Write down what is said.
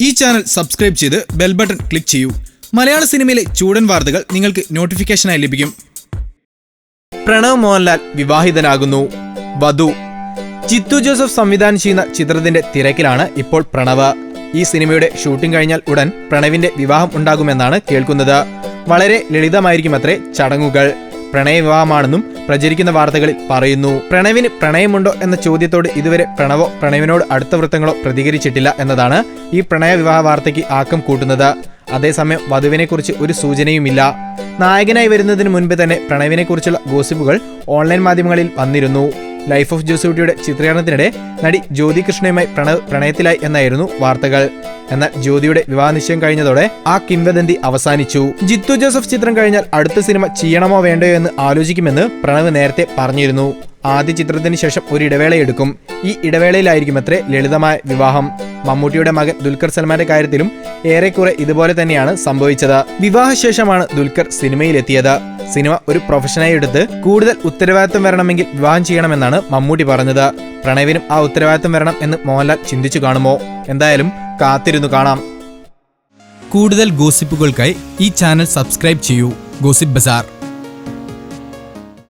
ഈ channel subscribe ചെയ്ത് bell button click ചെയ്യൂ. മലയാള സിനിമയിലെ ചൂടൻ വാർത്തകൾ നിങ്ങൾക്ക് നോട്ടിഫിക്കേഷനായി ലഭിക്കും. പ്രണവ് മോഹൻലാൽ വിവാഹിതനാകുന്നു. വധു. ചിത്തു ജോസഫ് സംവിധാനം ചെയ്യുന്ന ചിത്രത്തിന്റെ തിരക്കിലാണ് ഇപ്പോൾ പ്രണവ്. ഈ സിനിമയുടെ ഷൂട്ടിംഗ് കഴിഞ്ഞാൽ ഉടൻ പ്രണവിന്റെ വിവാഹം ഉണ്ടാകുമെന്നാണ് കേൾക്കുന്നത്. വളരെ ലളിതമായിരിക്കും അത്രേ ചടങ്ങുകൾ. പ്രണയ വിവാഹമാണെന്നും പ്രചരിക്കുന്ന വാർത്തകളിൽ പറയുന്നു പ്രണവിന് പ്രണയമുണ്ടോ എന്ന ചോദ്യത്തോട് ഇതുവരെ പ്രണവോ പ്രണവിനോട് അടുത്ത വൃത്തങ്ങളോ പ്രതികരിച്ചിട്ടില്ല എന്നതാണ് ഈ പ്രണയ വിവാഹ വാർത്തയ്ക്ക് ആക്കം കൂട്ടുന്നത്. അതേസമയം വധുവിനെക്കുറിച്ച് ഒരു സൂചനയുമില്ല. നായകനായി വരുന്നതിന് മുൻപ് തന്നെ പ്രണവിനെക്കുറിച്ചുള്ള ഗോസിപ്പുകൾ ഓൺലൈൻ മാധ്യമങ്ങളിൽ വന്നിരുന്നു. ലൈഫ് ഓഫ് ജോസൂട്ടിയുടെ ചിത്രീകരണത്തിനിടെ നടി ജ്യോതി കൃഷ്ണയുമായി പ്രണവ് പ്രണയത്തിലായി എന്നായിരുന്നു വാർത്തകൾ. എന്നാൽ ജ്യോതിയുടെ വിവാഹ നിശ്ചയം കഴിഞ്ഞതോടെ ആ കിംവദന്തി അവസാനിച്ചു. ജിത്തു ജോസഫ് ചിത്രം കഴിഞ്ഞാൽ അടുത്ത സിനിമ ചെയ്യണമോ വേണ്ടയോ എന്ന് ആലോചിക്കുമെന്ന് പ്രണവ് നേരത്തെ പറഞ്ഞിരുന്നു. ആദ്യ ചിത്രത്തിന് ശേഷം ഒരു ഇടവേള എടുക്കും. ഈ ഇടവേളയിലായിരിക്കും അത്രേ ലളിതമായ വിവാഹം. മമ്മൂട്ടിയുടെ മകൻ ദുൽഖർ സൽമാന്റെ കാര്യത്തിലും ഏറെക്കുറെ ഇതുപോലെ തന്നെയാണ് സംഭവിച്ചത്. വിവാഹശേഷമാണ് ദുൽഖർ സിനിമയിലെത്തിയത്. സിനിമ ഒരു പ്രൊഫഷനായി എടുത്ത് കൂടുതൽ ഉത്തരവാദിത്തം വരണമെങ്കിൽ വിവാഹം ചെയ്യണമെന്നാണ് മമ്മൂട്ടി പറഞ്ഞത്. പ്രണവിനും ആ ഉത്തരവാദിത്തം വരണം എന്ന് മോഹൻലാൽ ചിന്തിച്ചു കാണുമോ? എന്തായാലും കാത്തിരുന്നു കാണാം. കൂടുതൽ ഗോസിപ്പുകൾക്കായി ഈ ചാനൽ സബ്സ്ക്രൈബ് ചെയ്യൂ. ഗോസിപ്പ് ബസാർ.